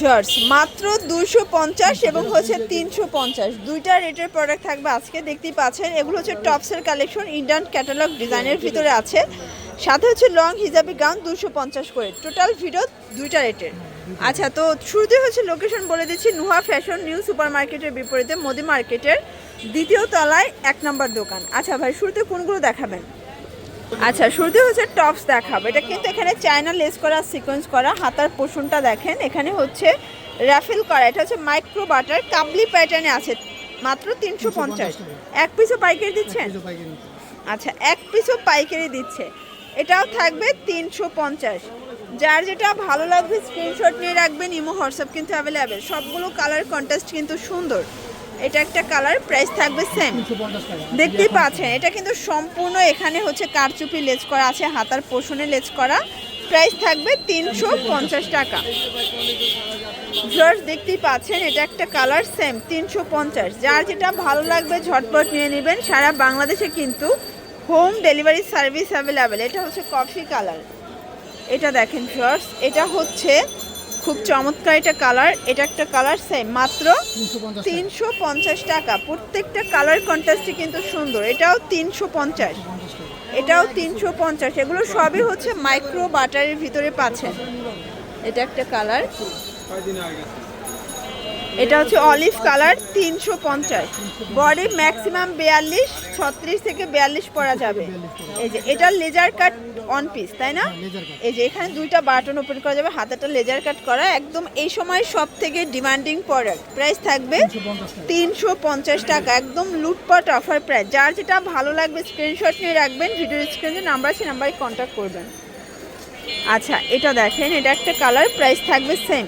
Shorts মাত্র দুশো পঞ্চাশ এবং হচ্ছে তিনশো পঞ্চাশ। দুইটা রেটের প্রোডাক্ট থাকবে আজকে, দেখতেই পাচ্ছেন। এগুলো হচ্ছে টপসের কালেকশন ইন্ডিয়ান ক্যাটালগ ডিজাইনের ভিতরে আছে। সাথে হচ্ছে লং হিজাবি গাউন দুশো পঞ্চাশ করে। টোটাল ভিডিও দুইটা রেটের। আচ্ছা তো শুরুতে হচ্ছে লোকেশন বলে দিচ্ছি নুহা ফ্যাশন নিউ সুপার মার্কেটের বিপরীতে মোদি মার্কেটের দ্বিতীয় তলায় এক নম্বর দোকান। আচ্ছা ভাই, শুরুতে কোনগুলো দেখাবেন? আচ্ছা শুরুতে হচ্ছে টপস দেখাবো। এটা কিন্তু এখানে চায়না লেস করা সিকোয়েন্স করা হাতার পোষণটা দেখেন। এখানে হচ্ছে রাফেল করা। এটা হচ্ছে মাইক্রো বাটার কাবলি প্যাটার্নে আছে। মাত্র তিনশো পঞ্চাশ এক পিসও পাইকারি দিচ্ছেন? আচ্ছা এক পিসও পাইকারি দিচ্ছে। এটাও থাকবে তিনশো পঞ্চাশ। যার যেটা ভালো লাগবে স্ক্রিনশট নিয়ে রাখবেন ইমো হোয়াটসঅ্যাপ কিন্তু অ্যাভেলেবেল সবগুলো কালার কন্ট্রাস্ট কিন্তু সুন্দর। এটা একটা কালার প্রাইস থাকবে সেম দেখতেই পাচ্ছেন, এটা কিন্তু সম্পূর্ণ এখানে হচ্ছে কারচুপি লেজ করা আছে, হাতার পোষণে লেজ করা। প্রাইস থাকবে তিনশো পঞ্চাশ টাকা। ভিউয়ার্স দেখতেই পাচ্ছেন, এটা একটা কালার সেম তিনশো পঞ্চাশ। যার যেটা ভালো লাগবে, ঝটপট নিয়ে নেবেন। সারা বাংলাদেশে কিন্তু হোম ডেলিভারি সার্ভিস অ্যাভেলেবেল এটা হচ্ছে কফি কালার এটা দেখেন ভিউয়ার্স এটা হচ্ছে খুব চমৎকার এটা কালার এটা একটা কালার সেম মাত্র তিনশো পঞ্চাশ টাকা। প্রত্যেকটা কালার কন্ট্রাস্টই কিন্তু সুন্দর এটাও তিনশো পঞ্চাশ। এটাও তিনশো পঞ্চাশ এগুলো সবই হচ্ছে মাইক্রো বাটারের ভিতরে পাচ্ছেন। এটা একটা কালার। এটা হচ্ছে অলিভ কালার, তিনশো পঞ্চাশ। বডি ম্যাক্সিমাম বিয়াল্লিশ, ছত্রিশ থেকে বিয়াল্লিশ পরা যাবে। এই যে, এটা লেজার কাট অন পিস তাই না? এই যে, এখানে দুইটা বাটন ওপেন করা যাবে হাতাটা লেজার কাট করা। একদম এই সময় সব থেকে ডিমান্ডিং প্রোডাক্ট প্রাইস থাকবে তিনশো পঞ্চাশ টাকা। একদম লুটপাট অফার প্রাইস যার যেটা ভালো লাগবে স্ক্রিনশট নিয়ে রাখবেন ভিডিও স্ক্রিনে নাম্বার আছে নাম্বারে কন্ট্যাক্ট করবেন। আচ্ছা এটা দেখেন, এটা একটা কালার প্রাইস থাকবে সেম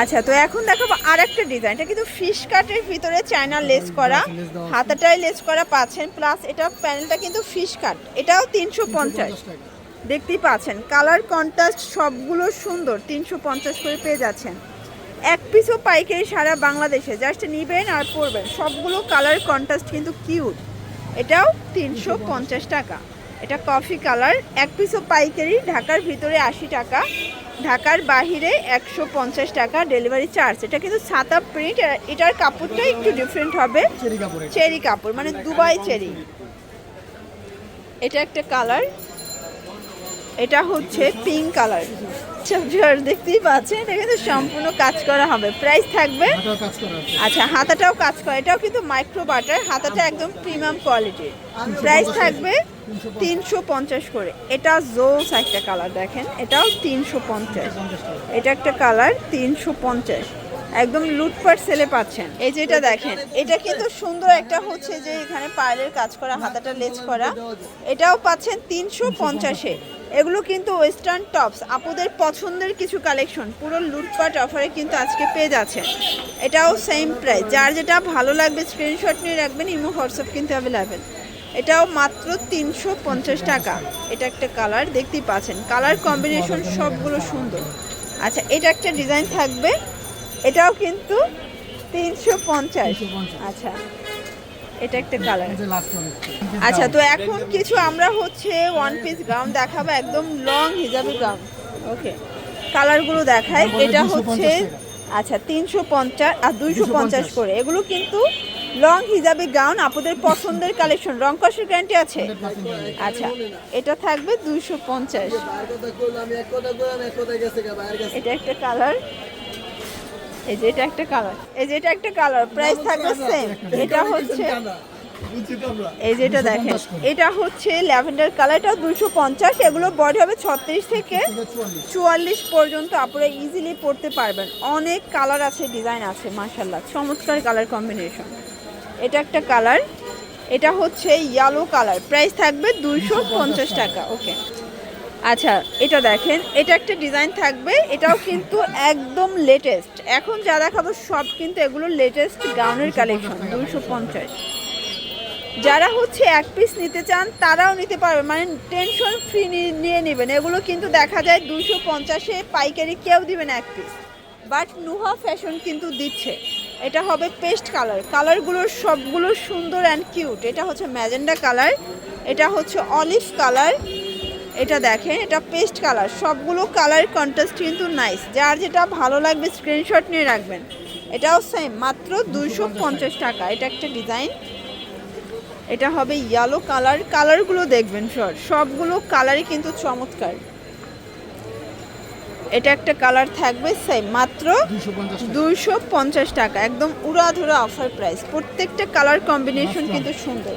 আচ্ছা তো এখন দেখাবো আর একটা ডিজাইন এটা কিন্তু ফিশ কাটের ভিতরে চায়না লেস করা হাতাটায় লেস করা পাচ্ছেন প্লাস এটা প্যানেলটা কিন্তু ফিশ কাট এটাও তিনশো পঞ্চাশ। দেখতেই পাচ্ছেন কালার কন্ট্রাস্ট সবগুলো সুন্দর তিনশো পঞ্চাশ করে পেয়ে যাচ্ছেন। এক পিসও পাইকারি সারা বাংলাদেশে জাস্ট নিবেন আর পরবেন। সবগুলো কালার কন্ট্রাস্ট কিন্তু কিউট এটাও তিনশো পঞ্চাশ টাকা। এটা কফি কালার। এক পিসও পাইকারি ঢাকার ভিতরে আশি টাকা ঢাকার বাহিরে একশো পঞ্চাশ টাকা ডেলিভারি চার্জ এটা কিন্তু ছাতা প্রিন্ট এটার কাপড়টা একটু ডিফারেন্ট হবে। চেরি কাপড় মানে দুবাই চেরি। এটা একটা কালার। এটা হচ্ছে পিঙ্ক কালার। দেখতেই পাচ্ছেন এটা কিন্তু সম্পূর্ণ কাজ করা হবে। প্রাইস থাকবে। আচ্ছা হাতাটাও কাজ করে এটাও কিন্তু মাইক্রো বাটার হাতাটা একদম প্রিমিয়াম কোয়ালিটির প্রাইস থাকবে তিনশো পঞ্চাশ করে। এটা জোস একটা কালার দেখেন এটাও তিনশো পঞ্চাশ। এটা একটা কালার তিনশো পঞ্চাশ। একদম লুটপাট সেলে পাচ্ছেন। এই যে এটা দেখেন এটা কিন্তু সুন্দর একটা হচ্ছে যে এখানে পায়েলের কাজ করা হাতাটা লেজ করা। এটাও পাচ্ছেন তিনশো পঞ্চাশে। এগুলো কিন্তু ওয়েস্টার্ন টপস আপুদের পছন্দের কিছু কালেকশন পুরো লুটপাট অফারে কিন্তু আজকে পেয়ে যাচ্ছেন এটাও সেম প্রাইস যার যেটা ভালো লাগবে স্ক্রিনশট নিয়ে রাখবেন ইমো হোয়াটসঅ্যাপ কিন্তু অ্যাভেলেবেল এটাও মাত্র তিনশো পঞ্চাশ টাকা। এটা একটা কালার দেখতেই পাচ্ছেন। কালার কম্বিনেশন সবগুলো সুন্দর। আচ্ছা এটা একটা ডিজাইন থাকবে। এটাও কিন্তু তিনশো পঞ্চাশ। আচ্ছা। এটা একটা কালার আচ্ছা তো এখন কিছু আমরা হচ্ছে ওয়ান পিস গাউন দেখাবো একদম লং হিজাবি গাউন ওকে কালারগুলো দেখাই। এটা হচ্ছে আচ্ছা তিনশো পঞ্চাশ আর দুইশো পঞ্চাশ করে। এগুলো কিন্তু লং হিজাবি গাউন আপনাদের পছন্দের কালেকশন রং কষের গ্যারান্টি আছে আচ্ছা এটা থাকবে দুইশো পঞ্চাশ। এটা একটা কালার এই যে এটা একটা কালার এই যে এটা একটা কালার প্রাইস থাকবে সেম এটা হচ্ছে এই যে এটা দেখেন, এটা হচ্ছে ল্যাভেন্ডার কালারটা দুশো পঞ্চাশ, এগুলো বডি হবে ছত্রিশ থেকে চুয়াল্লিশ পর্যন্ত আপনারা ইজিলি পড়তে পারবেন। অনেক কালার আছে ডিজাইন আছে মার্শাল্লাহ চমৎকার কালার কম্বিনেশন এটা একটা কালার এটা হচ্ছে ইয়েলো কালার প্রাইস থাকবে দুইশো পঞ্চাশ টাকা ওকে আচ্ছা এটা দেখেন, এটা একটা ডিজাইন থাকবে, এটাও কিন্তু একদম লেটেস্ট এখন যা দেখাবো সব কিন্তু এগুলো লেটেস্ট গাউনের কালেকশন দুইশো পঞ্চাশ। যারা হচ্ছে এক পিস নিতে চান, তারাও নিতে পারবে মানে টেনশন ফ্রি নিয়ে নেবেন। এগুলো কিন্তু দেখা যায় দুশো পঞ্চাশে পাইকারি কেউ দিবে না এক পিস বাট নুহা ফ্যাশন কিন্তু দিচ্ছে। এটা হবে পেস্ট কালার কালারগুলো সবগুলো সুন্দর অ্যান্ড কিউট এটা হচ্ছে ম্যাজেন্ডা কালার এটা হচ্ছে অলিভ কালার এটা দেখেন এটা পেস্ট কালার সবগুলো কালার কন্ট্রাস্ট কিন্তু নাইস যার যেটা ভালো লাগবে স্ক্রিনশট নিয়ে রাখবেন। এটাও সেম মাত্র দুশো পঞ্চাশ টাকা। এটা একটা ডিজাইন এটা হবে ইয়েলো কালার কালারগুলো দেখবেন সর সবগুলো কালারই কিন্তু চমৎকার। এটা একটা কালার থাকবে সেম মাত্র দুইশো পঞ্চাশ পঞ্চাশ টাকা। একদম উড়াধুরা অফার প্রাইস প্রত্যেকটা কালার কম্বিনেশন কিন্তু সুন্দর।